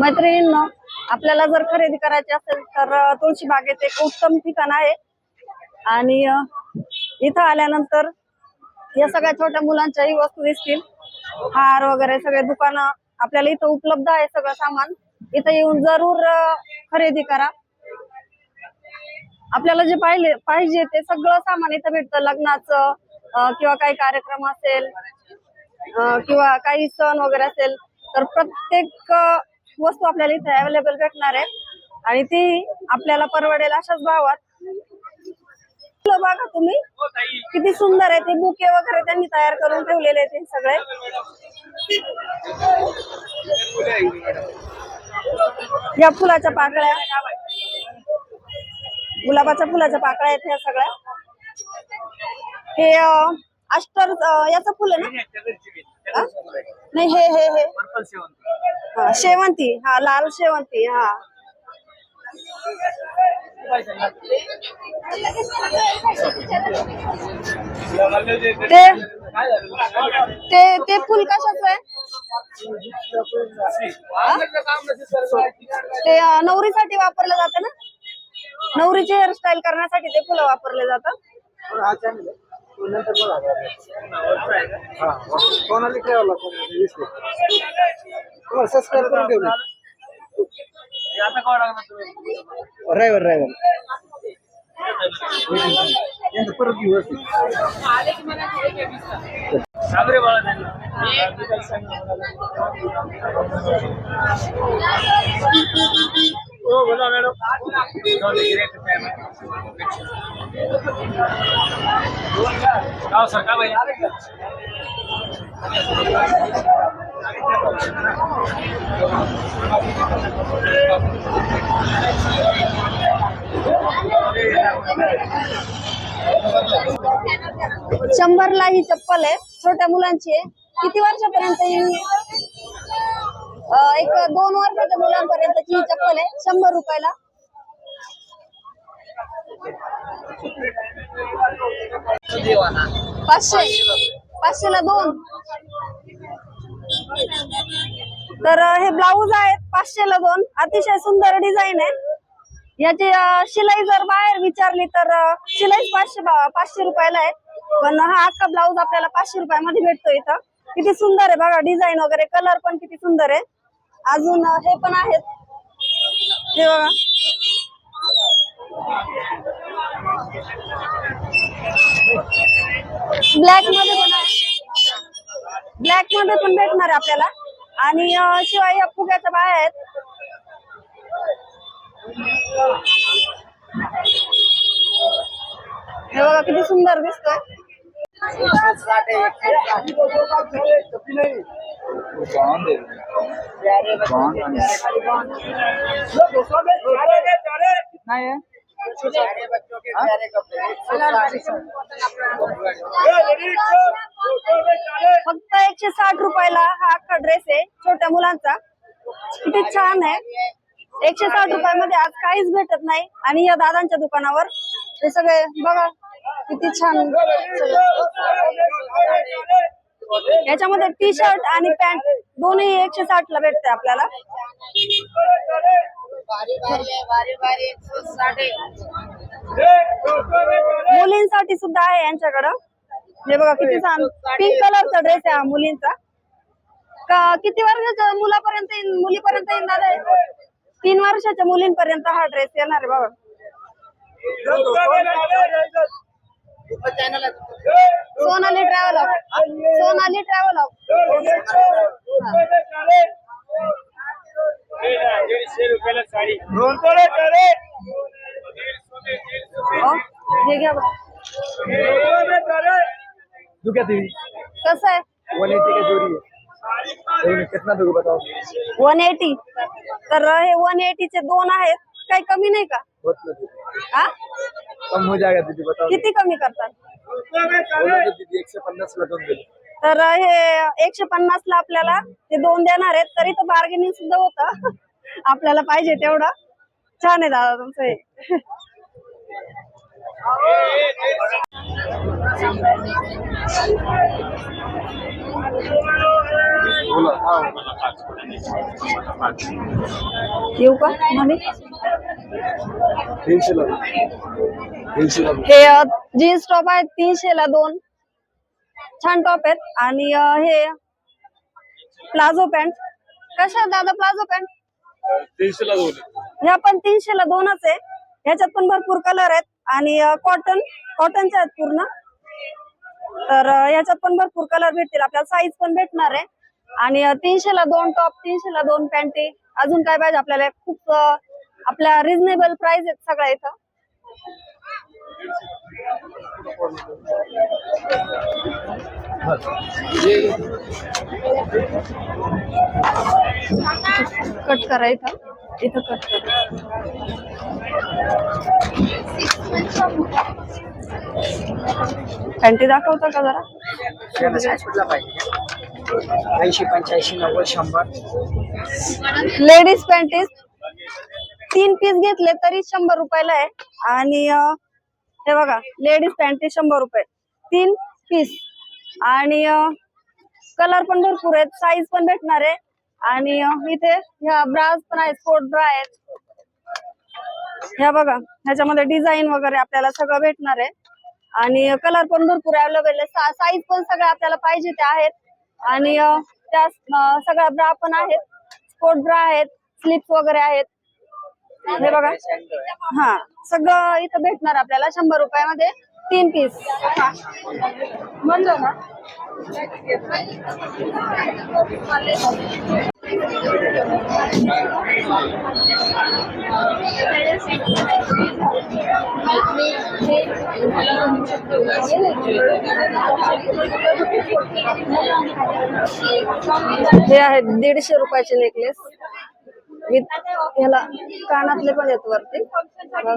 मैत्रिणींनो आपल्याला जर खरेदी करायची असेल तर तुळशी बागेत एक उत्तम ठिकाण आहे. आणि इथं आल्यानंतर या सगळ्या छोट्या मुलांच्याही वस्तू दिसतील. हार वगैरे सगळे दुकानं आपल्याला इथं उपलब्ध आहे सगळं सामान. इथं येऊन जरूर खरेदी करा. आपल्याला जे पाहिले पाहिजे ते सगळं सामान इथं भेटतं. लग्नाचं किंवा काही कार्यक्रम असेल किंवा काही सण वगैरे असेल तर प्रत्येक वस्तू आपल्याला इथे अवेलेबल भेटणार आहे आणि ती आपल्याला परवडेल अशाच भावात. बघा तुम्ही. किती सुंदर आहे ते बुके वगैरे त्यांनी तयार करून ठेवलेले आहेत हे सगळे. या फुलाच्या पाकळ्या. गुलाबाच्या फुलाच्या पाकळ्या आहेत ह्या सगळ्या. हे अष्टर याच याचं फुल आहे ना? नाही हे हे हे. हा, शेवंती. हा लाल शेवंती हा. ते ते ते फुल कशाचं आहे? ते नवरीसाठी वापरलं जातं ना? नवरीची हेअरस्टाईल करण्यासाठी ते फुलं वापरले जातात. कोणाला ठेवायला सबस्क्राईब करून ठेवले ड्रायव्हर ड्रायव्हर परत दिवस हो बोला मॅडम शंभरला ही चप्पल आहे. छोट्या मुलांची आहे. किती वर्षापर्यंत एक दोन वर्षाच्या मुलांपर्यंतची ही चप्पल आहे. शंभर रुपयाला. पाचशे. पाचशेला दोन. तर हे ब्लाऊज आहेत पाचशेला दोन. अतिशय सुंदर डिझाईन आहे. याची शिलाई जर बाहेर विचारली तर शिलाई पाचशे पाचशे रुपयाला आहे पण हा अख्खा ब्लाऊज आपल्याला पाचशे रुपयामध्ये भेटतो इथं. किती सुंदर आहे बघा डिझाईन वगैरे. कलर पण किती सुंदर आहे. अजून हे पण आहेत. हे बघा. ब्लॅकमध्ये पण ब्लॅकमध्ये पण भेटणार आहे आपल्याला. आणि शिवाय या फुग्याच्या बाया आहेत. हे बघा किती सुंदर दिसतोय. कितना है फक्त एकशे साठ रुपयाला हा अख्खा ड्रेस आहे छोट्या मुलांचा. किती छान आहे. एकशे साठ रुपयामध्ये आज काहीच भेटत नाही. आणि या दादांच्या दुकानावर हे सगळे बघा किती छान. याच्यामध्ये टी शर्ट आणि पॅन्ट दोन्ही एकशे साठ ला भेटते आपल्याला. मुलींसाठी सुद्धा आहे यांच्याकडं. हे बघा किती छान. पिंक कलरचा ड्रेस आहे हा मुलींचा. का किती वर्षाच्या मुलापर्यंत येईन- मुलीपर्यंत येईल दादा? तीन वर्षाच्या मुलींपर्यंत हा ड्रेस येणार आहे बघा. सोनाली ट्रॅव्हल सोनाली ट्रॅव्हल दीडशे रुपयाला साडी हे घ्या बघा. तेरी कसं आहे? वन एटी का है ये कितना दोगे बताओ? वन एटी तर हे वन चे दोन आहेत. काही कमी नाही का? बहुत हा? कम हो जाएगा दीदी बताओ. किती कमी करतात? बोलो तो दीदी एक से पन्नास ला दोन दिले तर हे एकशे पन्नास ला आपल्याला ते दोन देणार आहेत. तरी तर बार्गेनिंग सुद्धा होतं. आपल्याला पाहिजे तेवढं. छान आहे दादा तुमचं हा. येऊ का हे जीन्स टॉप आहेत तीनशे ला दोन. छान टॉप आहेत. आणि हे प्लाझो पॅन्ट. कशा दादा प्लाझो पॅन्ट? तीनशे ला दोन. ह्या पण तीनशे ला दोनच आहे. ह्याच्यात पण भरपूर कलर आहेत. आणि कॉटन कॉटनच्या आहेत पूर्ण. तर याच्यात पण भरपूर कलर भेटतील. आपल्याला साईज पण भेटणार आहे. आणि तीनशे ला दोन टॉप तीनशे ला दोन पॅन्टी अजून काय पाहिजे आपल्याला? खूप आपल्या रिजनेबल प्राइस आहेत सगळ्या इथं. कट करा इथं. इथं कट करा. पॅन्टी दाखवता का जरा? ऐंशी पंच्याऐंशी नव्वद शंभर. लेडीज पॅन्टीज तीन पीस घेतले तरी शंभर रुपयाला आहे. आणि हे बघा लेडीज पॅन्टी शंभर रुपये. तीन पीस आणि कलर पण भरपूर आहेत साईज पण भेटणार आहे. आणि इथे ह्या ब्राज पण आहेत स्पोर्ट ब्रा आहेत. ह्या बघा ह्याच्यामध्ये डिझाईन वगैरे आपल्याला सगळं भेटणार आहे. आणि कलर पण भरपूर अवेलेबल आहे. साईज पण सगळ्या आपल्याला पाहिजे त्या आहेत. आणि त्या सगळ्या ब्रा पण आहेत. स्पोर्ट ब्रा आहेत स्लिप्स वगैरे आहेत. हे बघा. हा सगळं इथं भेटणार आपल्याला शंभर रुपयामध्ये. तीन पीस म्हणलं ना? हे आहेत दीडशे रुपयाचे नेकलेस विथ ह्याला कानातले पण येत वरती बघा.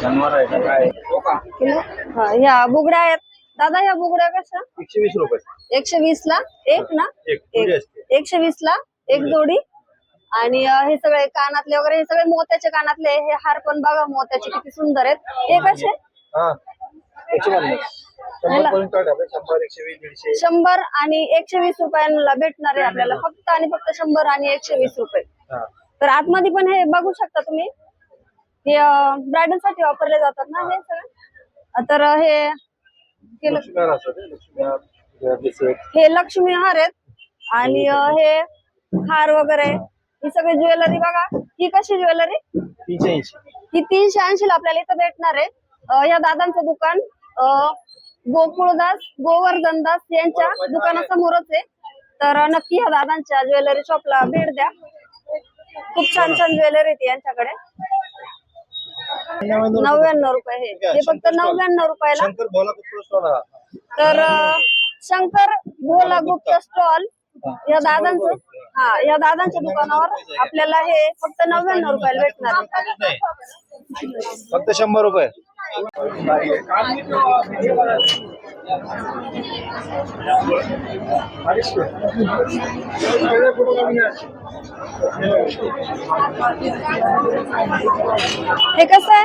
शनिवार आहे का काय हा, ह्या बुगड्या आहेत. दादा ह्या बुगड्या कशा? एकशे वीस रुपये. एकशे वीस ला? एक ना? एक जोडी एक. असते. एकशे वीस ला? एक जोडी? आणि अं, हे सगळे कानातले वगैरे हे सगळे मोत्याचे कानातले हे हार पण बघा मोत्याचे किती सुंदर आहेत. हे कसे? हा एकशे पन्नास. शंभर आणि एकशे वीस रुपयांना भेटणार आहे आपल्याला. फक्त आणि फक्त शंभर आणि एकशे वीस रुपये. तर आतमध्ये पण हे बघू शकता तुम्ही. हे ब्रायडलसाठी वापरले जातात ना हे सगळं? तर हे. हे लक्ष्मी हार आहेत. आणि हे हार वगैरे ही. सगळी ज्वेलरी बघा. ही कशी ज्वेलरी? ही तीनशे ऐंशी ला आपल्याला इथं भेटणार आहे. या दादांचं दुकान गोकुळदास गोवर्धनदास यांच्या दुकानासमोरच आहे. तर नक्की ह्या दादांच्या ज्वेलरी शॉपला भेट द्या. खूप छान छान ज्वेलरी आहे यांच्याकडे. नव्याण्णव रुपये हे. हे फक्त नव्याण्णव रुपयाला. तर शंकर भोला गुप्त स्टॉल या दादांचं? हा या दादांच्या दुकानावर आपल्याला हे फक्त नव्याण्णव रुपयाला भेटणार. फक्त शंभर रुपये. हे कसं आहे?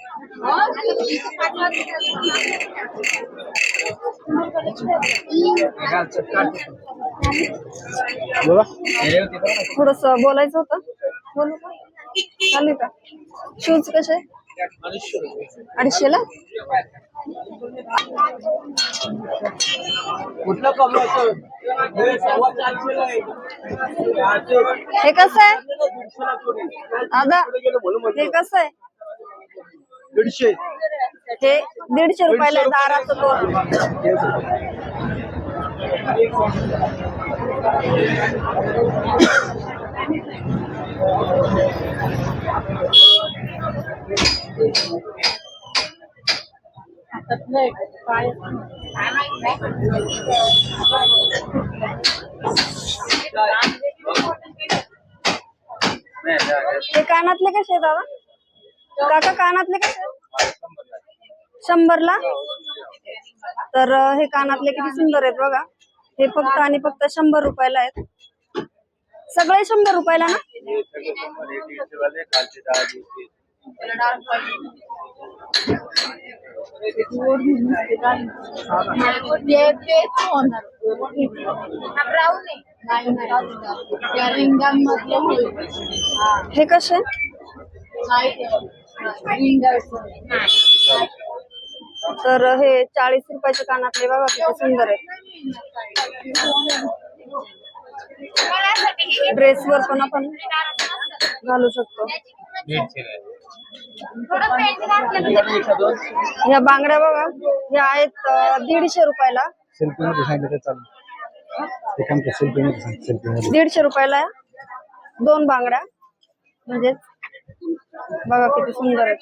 थोडस बोलायचं होतं. बोलू का? चालेल का? शूज कसे अडीचशे ला हे कसं आहे? दादा हे कसं आहे? दीडशे. हे दीडशे रुपयाला दाराचं हे कानातले कसे दादा? काका कानातले कसे शंभरला? तर हे कानातले किती सुंदर आहेत बघा. हे फक्त आणि फक्त शंभर रुपयाला आहेत. सगळे शंभर रुपयाला ना? हे कसे? तर हे चाळीस रुपयाचे कानातले बघा किती सुंदर आहेत. ड्रेस वर पण आपण घालू शकतो. ह्या बांगड्या बघा ह्या आहेत दीडशे रुपयाला. दीडशे रुपयाला आहे. दोन बांगड्या म्हणजे बघा किती सुंदर आहे.